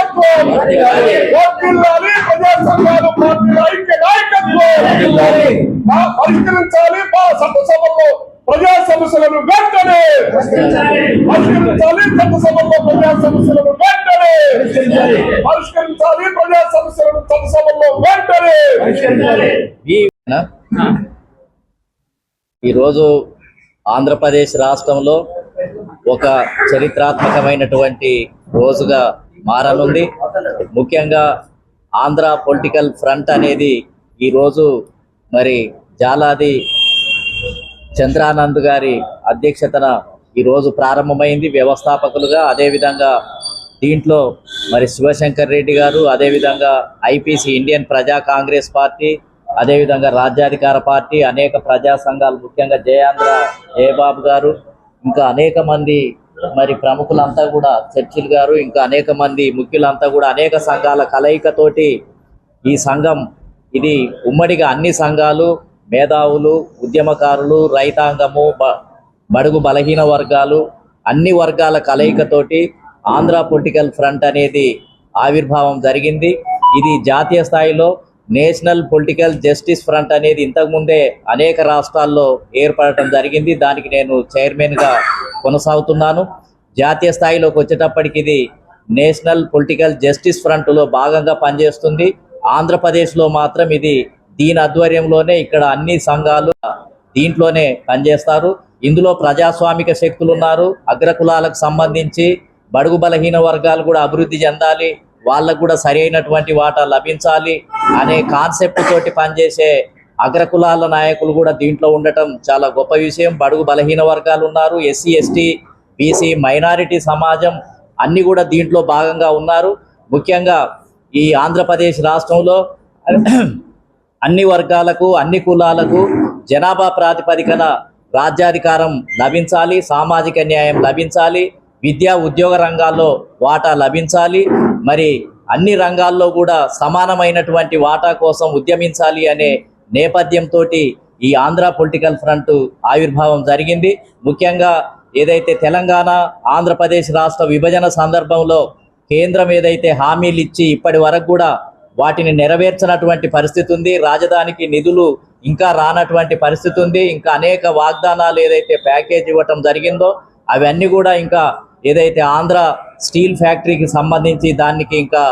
నాయకత్వం. వర్ధిల్లాలి ప్రజా సంఘాలు పార్టీల ఐక్య నాయకత్వం. మా పరిష్కరించాలి మా చట్టసభల్లో ప్రజా సమస్యలను వెంటనే. పరిష్కరించాలి. చట్టసభల్లో ప్రజా సమస్యలను వెంటనే. పరిష్కరించాలి. ప్రజా సమస్యలను చట్టసభల్లో వెంటనే. ఈ ఈరోజు ఆంధ్రప్రదేశ్ రాష్ట్రంలో ఒక చరిత్రాత్మకమైనటువంటి రోజుగా మారనుంది ముఖ్యంగా ఆంధ్ర పొలిటికల్ ఫ్రంట్ అనేది ఈరోజు మరి జాలాది చంద్రానంద్ గారి అధ్యక్షతన ఈరోజు ప్రారంభమైంది. వ్యవస్థాపకులుగా అదేవిధంగా దీంట్లో మరి శివశంకర్ రెడ్డి గారు అదేవిధంగా ఐపీసీ ఇండియన్ ప్రజా కాంగ్రెస్ పార్టీ అదేవిధంగా రాజ్యాధికార పార్టీ అనేక ప్రజా సంఘాలు ముఖ్యంగా జయాంధ్ర జయబాబు గారు ఇంకా అనేక మంది మరి ప్రముఖులంతా కూడా చర్చిల్ గారు ఇంకా అనేక మంది ముఖ్యులంతా కూడా అనేక సంఘాల కలయికతోటి ఈ సంఘం ఇది ఉమ్మడిగా అన్ని సంఘాలు మేధావులు ఉద్యమకారులు రైతాంగము బడుగు బలహీన వర్గాలు అన్ని వర్గాల కలయికతోటి ఆంధ్ర పొలిటికల్ ఫ్రంట్ అనేది ఆవిర్భావం జరిగింది. ఇది జాతీయ స్థాయిలో నేషనల్ పొలిటికల్ జస్టిస్ ఫ్రంట్ అనేది ఇంతకుముందే అనేక రాష్ట్రాల్లో ఏర్పడటం జరిగింది. దానికి నేను చైర్మన్గా కొనసాగుతున్నాను. జాతీయ స్థాయిలోకి వచ్చేటప్పటికి ఇది నేషనల్ పొలిటికల్ జస్టిస్ ఫ్రంట్లో భాగంగా పనిచేస్తుంది. ఆంధ్రప్రదేశ్లో మాత్రం ఇది దీని ఆధ్వర్యంలోనే ఇక్కడ అన్ని సంఘాలు దీంట్లోనే పనిచేస్తారు. ఇందులో ప్రజాస్వామిక శక్తులు ఉన్నారు. అగ్రకులాలకు సంబంధించి బడుగు బలహీన వర్గాలు కూడా అభివృద్ధి చెందాలి. వాళ్ళకు కూడా సరైనటువంటి వాటా లభించాలి అనే కాన్సెప్ట్ తోటి పనిచేసే అగ్రకులాల నాయకులు కూడా దీంట్లో ఉండటం చాలా గొప్ప విషయం. బడుగు బలహీన వర్గాలు ఉన్నారు. ఎస్సీ ఎస్టీ బీసీ మైనారిటీ సమాజం అన్ని కూడా దీంట్లో భాగంగా ఉన్నారు. ముఖ్యంగా ఈ ఆంధ్రప్రదేశ్ రాష్ట్రంలో అన్ని వర్గాలకు అన్ని కులాలకు జనాభా ప్రాతిపదికన రాజ్యాధికారం లభించాలి సామాజిక న్యాయం లభించాలి విద్యా ఉద్యోగ రంగాల్లో వాటా లభించాలి మరి అన్ని రంగాల్లో కూడా సమానమైనటువంటి వాటా కోసం ఉద్యమించాలి అనే నేపథ్యంతో ఈ ఆంధ్ర పొలిటికల్ ఫ్రంట్ ఆవిర్భావం జరిగింది. ముఖ్యంగా ఏదైతే తెలంగాణ ఆంధ్రప్రదేశ్ రాష్ట్ర విభజన సందర్భంలో కేంద్రం ఏదైతే హామీలు ఇచ్చి ఇప్పటి వరకు కూడా వాటిని నెరవేర్చినటువంటి పరిస్థితి ఉంది. రాజధానికి నిధులు ఇంకా రానటువంటి పరిస్థితి ఉంది. ఇంకా అనేక వాగ్దానాలు ఏదైతే ప్యాకేజ్ ఇవ్వటం జరిగిందో అవన్నీ కూడా ఇంకా ఏదైతే ఆంధ్ర స్టీల్ ఫ్యాక్టరీకి సంబంధించి దానికి ఇంకా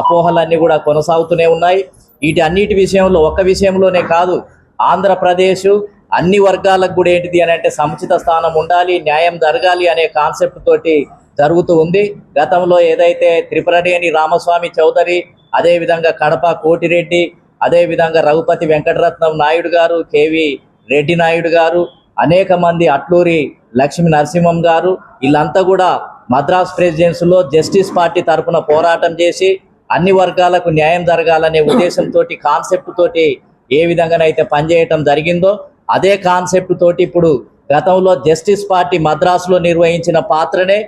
అపోహలన్నీ కూడా కొనసాగుతూనే ఉన్నాయి. వీటి అన్నిటి విషయంలో ఒక విషయంలోనే కాదు ఆంధ్రప్రదేశ్ అన్ని వర్గాలకు కూడా ఏంటిది అని అంటే సముచిత స్థానం ఉండాలి న్యాయం జరగాలి అనే కాన్సెప్ట్ తోటి జరుగుతూ ఉంది. గతంలో ఏదైతే త్రిపురనేని రామస్వామి చౌదరి అదేవిధంగా కడప కోటిరెడ్డి అదేవిధంగా రఘుపతి వెంకటరత్నం నాయుడు గారు కేవి రెడ్డి నాయుడు గారు అనేక మంది అట్లూరి లక్ష్మీ నరసింహం గారు వీళ్ళంతా కూడా మద్రాస్ ప్రెసిడెన్సీలో జస్టిస్ పార్టీ తరఫున పోరాటం చేసి అన్ని వర్గాలకు న్యాయం జరగాలనే ఉద్దేశంతో కాన్సెప్ట్ తోటి ఏ విధంగానైతే పనిచేయటం జరిగిందో అదే కాన్సెప్ట్ తోటి ఇప్పుడు గతంలో జస్టిస్ పార్టీ మద్రాసులో నిర్వహించిన పాత్రనే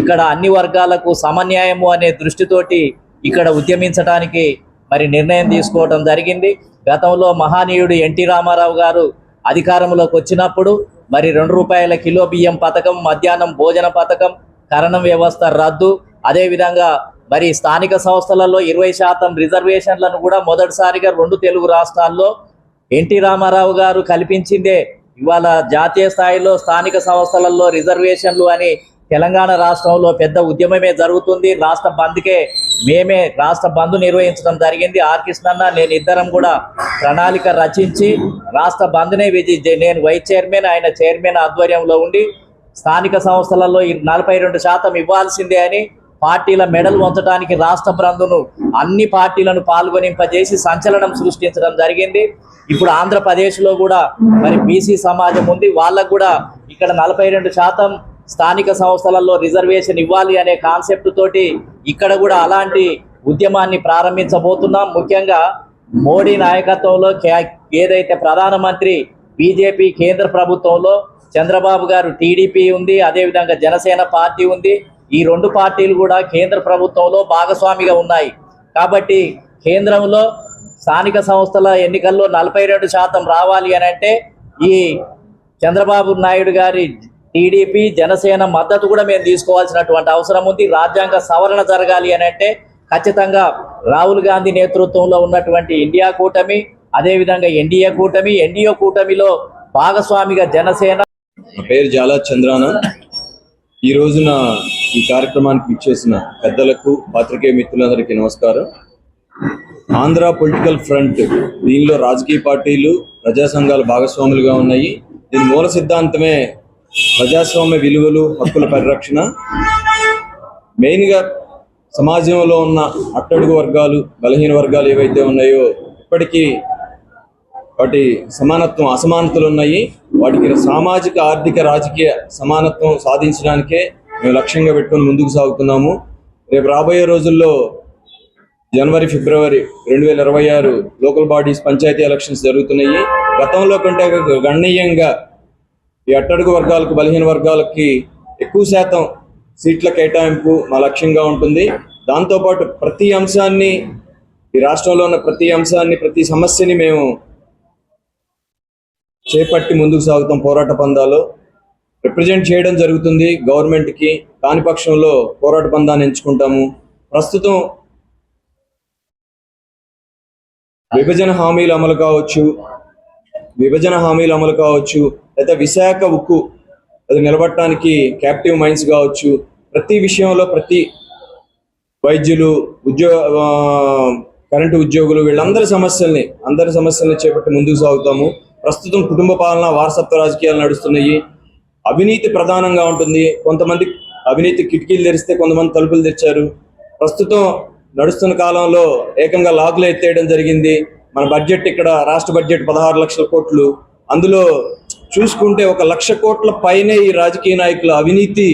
ఇక్కడ అన్ని వర్గాలకు సమన్యాయము అనే దృష్టితోటి ఇక్కడ ఉద్యమించడానికి మరి నిర్ణయం తీసుకోవడం జరిగింది. గతంలో మహానీయుడు ఎన్టీ రామారావు గారు అధికారంలోకి వచ్చినప్పుడు మరి రెండు రూపాయల కిలో బియ్యం పథకం మధ్యాహ్నం భోజన పథకం కరణం వ్యవస్థ రద్దు అదేవిధంగా మరి స్థానిక సంస్థలలో ఇరవై శాతం రిజర్వేషన్లను కూడా మొదటిసారిగా రెండు తెలుగు రాష్ట్రాల్లో ఎన్టీ రామారావు గారు కల్పించిందే. ఇవాళ జాతీయ స్థాయిలో స్థానిక సంస్థలలో రిజర్వేషన్లు అని తెలంగాణ రాష్ట్రంలో పెద్ద ఉద్యమమే జరుగుతుంది. రాష్ట్ర బంద్కే మేమే రాష్ట్ర బంద్ నిర్వహించడం జరిగింది. ఆర్ కృష్ణన్న నేను ఇద్దరం కూడా ప్రణాళిక రచించి రాష్ట్ర బంద్నే విజి నేను వైస్ చైర్మన్ ఆయన చైర్మన్ ఆధ్వర్యంలో ఉండి స్థానిక సంస్థలలో నలభై రెండు శాతం ఇవ్వాల్సిందే అని పార్టీల మెడల్ వంచడానికి రాష్ట్ర బంధును అన్ని పార్టీలను పాల్గొనింపజేసి సంచలనం సృష్టించడం జరిగింది. ఇప్పుడు ఆంధ్రప్రదేశ్లో కూడా మరి బీసీ సమాజం ఉంది. వాళ్ళకు కూడా ఇక్కడ నలభై రెండు శాతం స్థానిక సంస్థలలో రిజర్వేషన్ ఇవ్వాలి అనే కాన్సెప్ట్ తోటి ఇక్కడ కూడా అలాంటి ఉద్యమాన్ని ప్రారంభించబోతున్నాం. ముఖ్యంగా మోడీ నాయకత్వంలో కే- ఏదైతే ప్రధానమంత్రి బీజేపీ కేంద్ర ప్రభుత్వంలో చంద్రబాబు గారు టీడీపీ ఉంది. అదేవిధంగా జనసేన పార్టీ ఉంది. ఈ రెండు పార్టీలు కూడా కేంద్ర ప్రభుత్వంలో భాగస్వామిగా ఉన్నాయి. కాబట్టి కేంద్రంలో స్థానిక సంస్థల ఎన్నికల్లో నలభై రెండు శాతం రావాలి అని అంటే ఈ చంద్రబాబు నాయుడు గారి టీడీపీ జనసేన మద్దతు కూడా మేము తీసుకోవాల్సినటువంటి అవసరం ఉంది. రాజ్యాంగ సవరణ జరగాలి అని అంటే ఖచ్చితంగా రాహుల్ గాంధీ నేతృత్వంలో ఉన్నటువంటి ఇండియా కూటమి అదేవిధంగా ఎన్డీఏ కూటమి ఎన్డీఏ కూటమిలో భాగస్వామిగా జనసేన పేరు జాలా చంద్రాన ఈ రోజున ఈ కార్యక్రమానికి ఇచ్చేసిన పెద్దలకు పాత్రికేయ మిత్రులందరికీ నమస్కారం. ఆంధ్ర పొలిటికల్ ఫ్రంట్ దీనిలో రాజకీయ పార్టీలు ప్రజా సంఘాలు భాగస్వాములుగా ఉన్నాయి. దీని మూల సిద్ధాంతమే ప్రజాస్వామ్య విలువలు హక్కుల పరిరక్షణ. మెయిన్గా సమాజంలో ఉన్న అట్టడుగు వర్గాలు బలహీన వర్గాలు ఏవైతే ఉన్నాయో ఇప్పటికీ వాటి సమానత్వం అసమానతలు ఉన్నాయి. వాటికి సామాజిక ఆర్థిక రాజకీయ సమానత్వం సాధించడానికే మేము లక్ష్యంగా పెట్టుకొని ముందుకు సాగుతున్నాము. రేపు రాబోయే రోజుల్లో జనవరి ఫిబ్రవరి రెండు వేల ఇరవై ఆరు లోకల్ బాడీస్ పంచాయతీ ఎలక్షన్స్ జరుగుతున్నాయి. గతంలో కంటే గణనీయంగా ఈ అట్టడుగు వర్గాలకు బలహీన వర్గాలకి ఎక్కువ శాతం సీట్ల కేటాయింపు మా లక్ష్యంగా ఉంటుంది. దాంతోపాటు ప్రతి అంశాన్ని ఈ రాష్ట్రంలో ఉన్న ప్రతి అంశాన్ని ప్రతి సమస్యని మేము చేపట్టి ముందుకు సాగుతాం పోరాట పందాలో. రిప్రజెంట్ చేయడం జరుగుతుంది గవర్నమెంట్కి. దాని పక్షంలో పోరాట బంధాన్ని ఎంచుకుంటాము. ప్రస్తుతం విభజన హామీలు అమలు కావచ్చు. విభజన హామీలు అమలు కావచ్చు. లేదా విశాఖ ఉక్కు అది నిలబడటానికి క్యాప్టివ్ మైండ్స్ కావచ్చు. ప్రతి విషయంలో ప్రతి వైద్యులు ఉద్యోగ కరెంటు ఉద్యోగులు వీళ్ళందరి సమస్యల్ని అందరి సమస్యల్ని చేపట్టి ముందుకు సాగుతాము. ప్రస్తుతం కుటుంబ పాలన వారసత్వ రాజకీయాలు నడుస్తున్నాయి. అవినీతి ప్రధానంగా ఉంటుంది. కొంతమంది అవినీతి కిటికీలు తెరిస్తే కొంతమంది తలుపులు తెచ్చారు ప్రస్తుతం నడుస్తున్న కాలంలో ఏకంగా లాకులు ఎత్తేయడం జరిగింది. మన బడ్జెట్ ఇక్కడ రాష్ట్ర బడ్జెట్ పదహారు లక్షల కోట్లు. అందులో చూసుకుంటే ఒక లక్ష కోట్ల పైనే ఈ రాజకీయ నాయకుల అవినీతి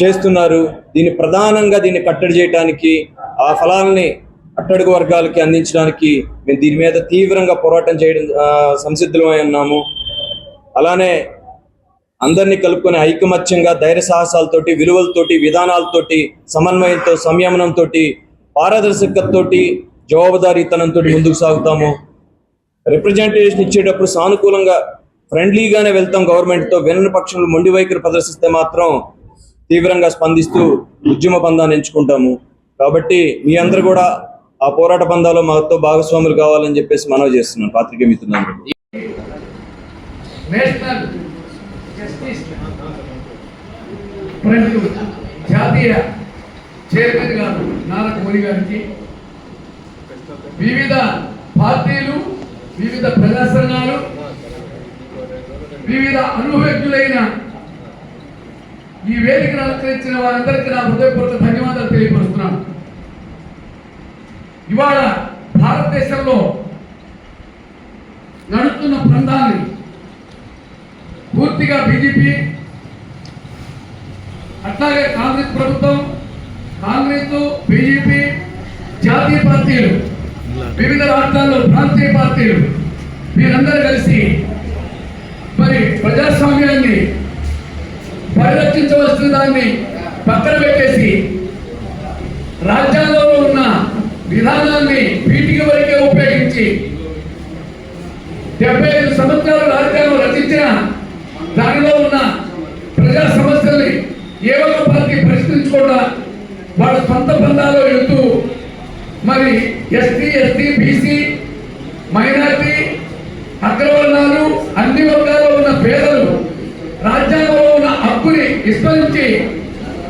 చేస్తున్నారు. దీన్ని ప్రధానంగా దీన్ని కట్టడి చేయడానికి ఆ ఫలాల్ని అట్టడుగు వర్గాలకి అందించడానికి మేము దీని మీద తీవ్రంగా పోరాటం చేయడం సంసిద్ధమై ఉన్నాము. అలానే అందరినీ కలుపుకొని ఐకమత్యంగా ధైర్య సాహసాలతోటి విలువలతోటి విధానాలతోటి సమన్వయంతో సంయమనంతో పారదర్శకతతోటి జవాబుదారీతనంతో ముందుకు సాగుతాము. రిప్రజెంటేషన్ ఇచ్చేటప్పుడు సానుకూలంగా ఫ్రెండ్లీగానే వెళ్తాం గవర్నమెంట్తో. వినని పక్షంలో మొండి వైఖరి ప్రదర్శిస్తే మాత్రం తీవ్రంగా స్పందిస్తూ ఉద్యమ బంధాన్ని ఎంచుకుంటాము. కాబట్టి మీ అందరు కూడా ఆ పోరాట బంధాలు మాతో భాగస్వాములు కావాలని చెప్పేసి మనవి చేస్తున్నాను. పాత్రికే మిత్రులందరూ. నేషనల్ జస్టిస్ ఫ్రంట్ జాతీయ చైర్మన్ గారు నారా మోదీ గారికి వివిధ పార్టీలు వివిధ ప్రజా సంఘాలు వివిధ అనుభవజ్ఞులైన ఈ వేదికను అలంకరించిన వారందరికీ నా హృదయపూర్వక ధన్యవాదాలు తెలియపరుస్తున్నాను. ఇవాళ భారతదేశంలో నడుస్తున్న బృందాన్ని పూర్తిగా బీజేపీ అట్లాగే కాంగ్రెస్ ప్రభుత్వం కాంగ్రెస్ బీజేపీ జాతీయ పార్టీలు వివిధ రాష్ట్రాల్లో ప్రాంతీయ పార్టీలు వీరందరూ కలిసి మరి ప్రజాస్వామ్యాన్ని పరిరక్షించవలసిన దాన్ని పక్కన పెట్టేసి రాజ్యాంగంలో ఉన్న విధానాన్ని వీటికి వరకే ఉపయోగించి డెబ్బై ఐదు సంవత్సరాలు రాజ్యాంగం రచించిన దానిలో ఉన్న ప్రజా సమస్యల్ని ఏ ఒక్క పార్టీ ప్రశ్నించకుండా వాళ్ళ సొంత బంధాల్లో వెళుతూ మరి ఎస్టీ ఎస్టీ బీసీ మైనార్టీ అగ్రవర్ణాలు అన్ని వర్గాల్లో ఉన్న పేదలు రాజ్యాంగంలో ఉన్న హక్కుని విస్మరించి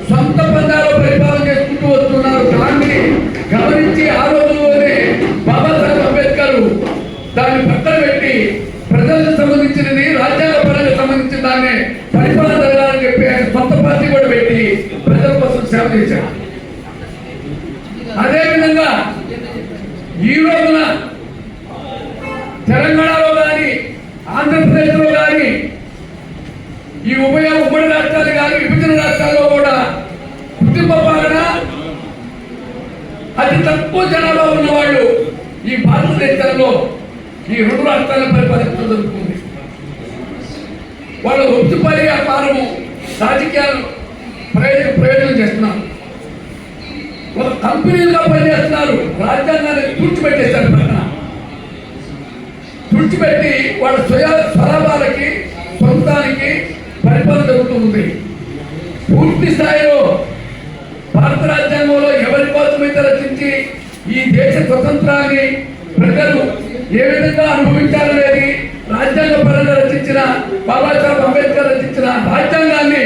సొంత బంధాలు పరిపాలన చేసుకుంటూ వస్తున్నారు దాన్ని గమనించి ఆ రోజుల్లోనే బాబాసాహెబ్ అంబేద్కర్ దాన్ని పక్కన పెట్టి ప్రజలకు సంబంధించినది రాజ్యాంగ పరంగా సంబంధించిన దాన్ని పరిపాలన జరగాలని చెప్పి ఆయన సొంత పార్టీ కూడా పెట్టి ప్రజల కోసం సేవ చేశారు అదేవిధంగా ఈ రోజున తెలంగాణలో కానీ ఆంధ్రప్రదేశ్లో కానీ ఈ ఉభయ ఉమ్మడి రాష్ట్రాలు కానీ రాష్ట్రాల్లో కూడా కుటుంబ పాలన అతి తక్కువ జనాభా ఉన్న వాళ్ళు ఈ భారతదేశంలో ఈ రెండు రాష్ట్రాల పరిపాలన జరుగుతుంది. వాళ్ళు ఒత్తుపడి వ్యాపారము రాజకీయాలు ప్రయోజన ప్రయోజనం చేస్తున్నారు. ఒక కంపెనీలుగా పనిచేస్తున్నారు. రాజ్యాంగాన్ని తుడిచిపెట్టేశారు పక్కన. తుడిచిపెట్టి వాళ్ళ స్వయ స్వలాభాలకి సొంతానికి పరిపాలన జరుగుతుంది పూర్తి స్థాయిలో భారత రాజ్యాంగంలో ఎవరి కోసమైతే రచించి ఈ దేశ స్వతంత్రాన్ని ప్రజలు ఏ విధంగా అనుభవించాలనేది రాజ్యాంగ పరంగా రచించిన బాబాసాహెబ్ అంబేద్కర్ రచించిన రాజ్యాంగాన్ని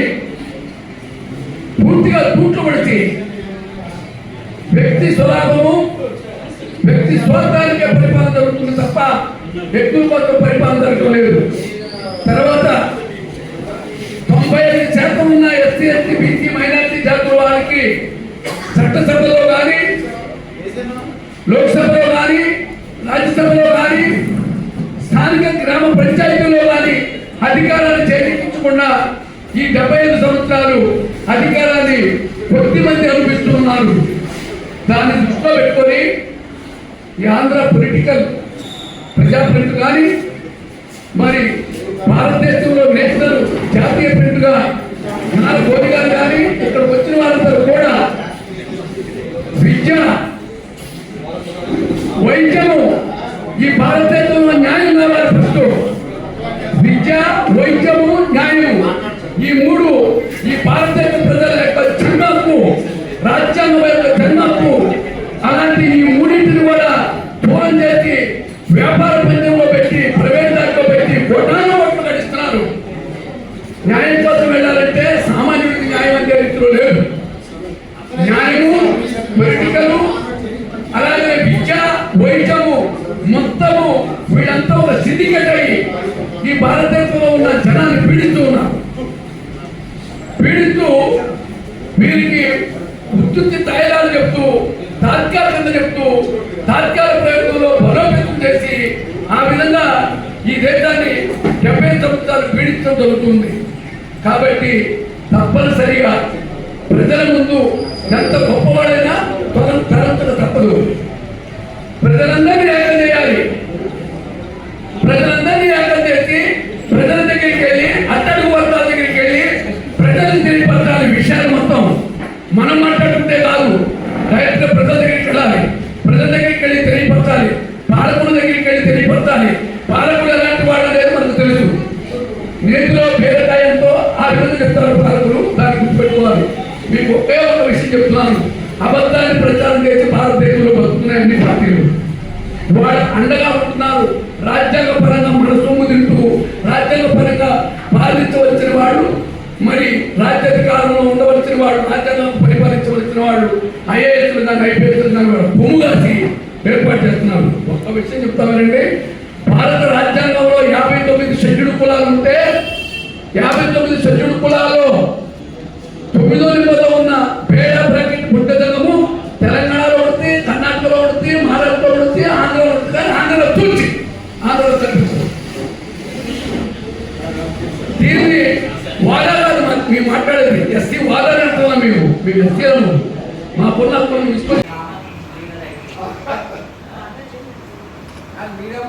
పూర్తిగా తూట్లు పడిచి వ్యక్తి స్వలాభము వ్యక్తి స్వార్థానికే పరిపాలన జరుగుతుంది తప్ప వ్యక్తుల కోసం పరిపాలన జరగడం లేదు తర్వాత చట్టసభలో కానీ లోక్సభలో కానీ రాజ్యసభలో కానీ స్థానిక గ్రామ పంచాయతీలో కానీ అధికారాన్ని చేజించకుండా ఈ డెబ్బై ఐదు సంవత్సరాలు అధికారాన్ని కొద్ది మంది అనిపిస్తున్నారు దాన్ని దృష్టిలో పెట్టుకొని ఈ ఆంధ్ర పొలిటికల్ ప్రజాప్రతినిధి కానీ మరి భారతదేశంలో నేషనల్ జాతీయ ప్రింట్గా నాలుగు మోదీ గారు కానీ ఇక్కడికి వచ్చిన విద్య వైద్యము ఈ భారత న్యాయం కావాలి ఫస్ట్ విద్య వైద్యము న్యాయము ఈ మూడు ఈ భారతదేశ ప్రజల యొక్క జన్మకు రాజ్యాంగం యొక్క జన్మకు అలాంటి ఈ మూడింటిని కూడా దూరం చేసి వ్యాపార పంద్యంలో పెట్టి ప్రైవేట్ దాంట్లో పెట్టి కొట్టాను ఓట్లు గడిస్తున్నారు న్యాయం కోసం వెళ్ళాలంటే సామాన్యుడికి న్యాయం అందే రీతిలో లేదు న్యాయము పొలిటికల్ అలాగే విద్య వైద్యము మొత్తము వీళ్ళంతా ఒక సిండికేట్ అయ్యి ఈ భారతదేశంలో ఉన్న జనాన్ని పీడిస్తూ ఉన్నారు పీడిస్తూ వీరికి ఉత్తుత్తి తైలాలు చెప్తూ తాత్కాలికంగా చెప్తూ తాత్కాలిక ప్రయోగంలో బలోపేతం చేసి ఆ విధంగా ఈ దేశాన్ని డెబ్బై సంవత్సరాలు పీడించడం జరుగుతుంది కాబట్టి తప్పనిసరిగా ప్రజల ముందు ఎంత గొప్పవాడైనా తరం తరంతర తప్పదు. ప్రజలందరినీ ఏకం చేయాలి ప్రజలందరినీ ఏకం చేసి ప్రజల దగ్గరికి వెళ్ళి అట్టడుగు వర్గాల దగ్గరికి వెళ్ళి ప్రజలకు తెలియపరచాలి విషయాలు మొత్తం మనం మాట్లాడుతుంటే కాదు డైరెక్ట్ ప్రజల దగ్గరికి వెళ్ళాలి ప్రజల దగ్గరికి వెళ్ళి తెలియపరచాలి పాలకుల దగ్గరికి వెళ్ళి తెలియపరచాలి. పాలకులు ఎలాంటి వాళ్ళు అనేది మనకు తెలుసు. నేతిలో భేదకాయంతో ఆ విధంగా చెప్తారు పాలకులు దాన్ని గుర్తుపెట్టుకోవాలి. మీకు ఒకే ఒక విషయం చెప్తున్నాను. అబద్ధాన్ని ప్రచారం చేసి భారతదేశంలో బతుకుతున్నాయి అన్ని పార్టీలు. వాళ్ళు అండగా ఉంటున్నారు. రాజ్యాంగ పరంగా మన సొమ్ము తింటూ రాజ్యాంగ పరంగా పాలించవలసిన వాళ్ళు మరి రాజ్యాధికారంలో ఉండవలసిన వాళ్ళు రాజ్యాంగం పరిపాలించవలసిన వాళ్ళు ఐఏఎస్ కానీ ఐపీఎస్ కానీ వాళ్ళు కాసి చేస్తున్నారు విషయం భారత రాజ్యాంగంలో యాభై తొమ్మిది షెడ్యూల్ కులాలు ఉంటే యాభై తొమ్మిది షెడ్యూల్ కులాల్లో తొమ్మిదో నిబంధన ఉన్న పేడ బ్రాకెట్ బుద్ధజంగము తెలంగాణలో ఉంటుంది కర్ణాటకలో ఉంటుంది మహారాష్ట్రలో ఉంటుంది ఆంధ్రలో ఉంటుంది కానీ ఆంధ్రలో తూచి ఆంధ్రలో కనిపిస్తుంది దీన్ని వాడాలని మేము మాట్లాడేది. ఎస్సీ వాడాలని అంటున్నాం మేము. మేము ఎస్సీ మా పొన్న